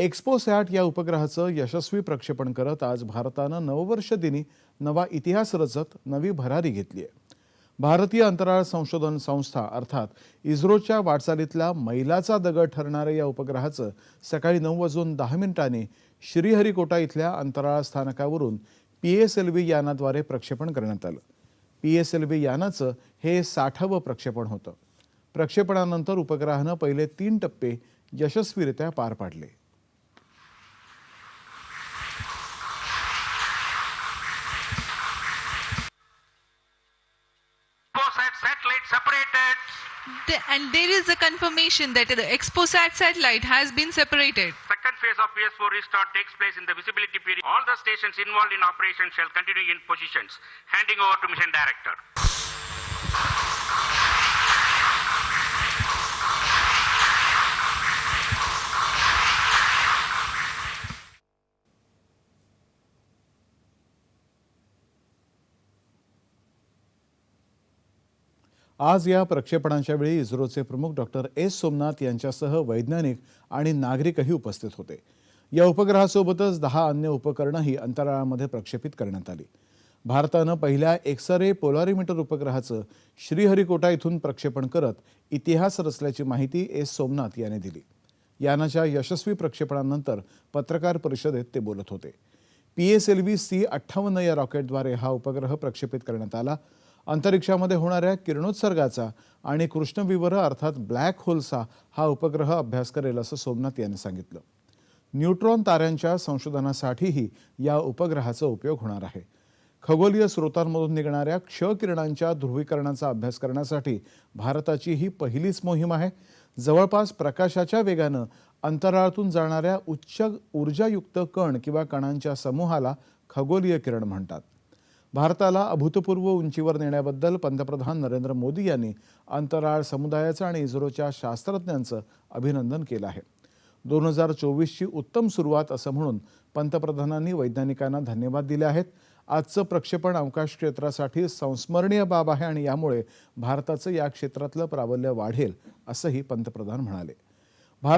एक्स्पोसॅट या उपग्रहाचं यशस्वी प्रक्षेपण करत आज भारतानं नववर्ष दिनी नवा इतिहास रचत नवी भरारी घेतली आहे. भारतीय अंतराळ संशोधन संस्था अर्थात इस्रोच्या वाटचालीतला मैलाचा दगड ठरणाऱ्या या उपग्रहाचं सकाळी नऊ वाजून दहा मिनिटांनी श्रीहरिकोटा इथल्या अंतराळ स्थानकावरून पी एस एल व्ही यानाद्वारे प्रक्षेपण करण्यात आलं. पी एस एल व्ही यानाचं हे साठावं प्रक्षेपण होतं. प्रक्षेपणानंतर उपग्रहानं पहिले तीन टप्पे यशस्वीरित्या पार पाडले. The- and there is a confirmation that the Exposat satellite has been separated. Second phase of PS4 restart takes place in the visibility period. All the stations involved in operation shall continue in positions. Handing over to mission director. आज या प्रक्षेपणांच्या वेळी इस्रोचे प्रमुख doctor S Somnath यांच्यासह वैज्ञानिक आणि नागरिकही उपस्थित होते. या उपग्रहासोबतच दहा अन्य उपकरणंही अंतराळामध्ये प्रक्षेपित करण्यात आली. भारतानं पहिल्या एक्सरे पोलारीमीटर उपग्रहाचं श्रीहरिकोटा इथून प्रक्षेपण करत इतिहास रचल्याची माहिती एस सोमनाथ यांनी दिली. यानाच्या यशस्वी प्रक्षेपणानंतर पत्रकार परिषदेत ते बोलत होते. P S L V C अठ्ठावन्न या रॉकेटद्वारे हा उपग्रह प्रक्षेपित करण्यात आला. अंतरिक्षामध्ये होणाऱ्या किरणोत्सर्गाचा आणि कृष्णविवर अर्थात ब्लॅक होलचा हा उपग्रह अभ्यास करेल असं सोमनाथ यांनी सांगितलं. न्यूट्रॉन ताऱ्यांच्या संशोधनासाठीही या उपग्रहाचा उपयोग होणार आहे. खगोलीय स्रोतांमधून निघणाऱ्या क्ष किरणांच्या ध्रुवीकरणाचा अभ्यास करण्यासाठी भारताची ही पहिलीच मोहीम आहे. जवळपास प्रकाशाच्या वेगानं अंतराळातून जाणाऱ्या उच्च ऊर्जायुक्त कण किंवा कणांच्या समूहाला खगोलीय किरण म्हणतात. भारताला अभूतपूर्व उंचीवर नेण्याबद्दल पंतप्रधान नरेंद्र मोदी यांनी अंतराळ समुदायाचं आणि इस्रोच्या शास्त्रज्ञांचं अभिनंदन केलं आहे. दोन हजार चोवीसची उत्तम सुरुवात असं म्हणून पंतप्रधानांनी वैज्ञानिकांना धन्यवाद दिले आहेत. आजचं प्रक्षेपण अवकाश क्षेत्रासाठी संस्मरणीय बाब आहे आणि यामुळे भारताचं या क्षेत्रातलं प्राबल्य वाढेल असंही पंतप्रधान म्हणाले.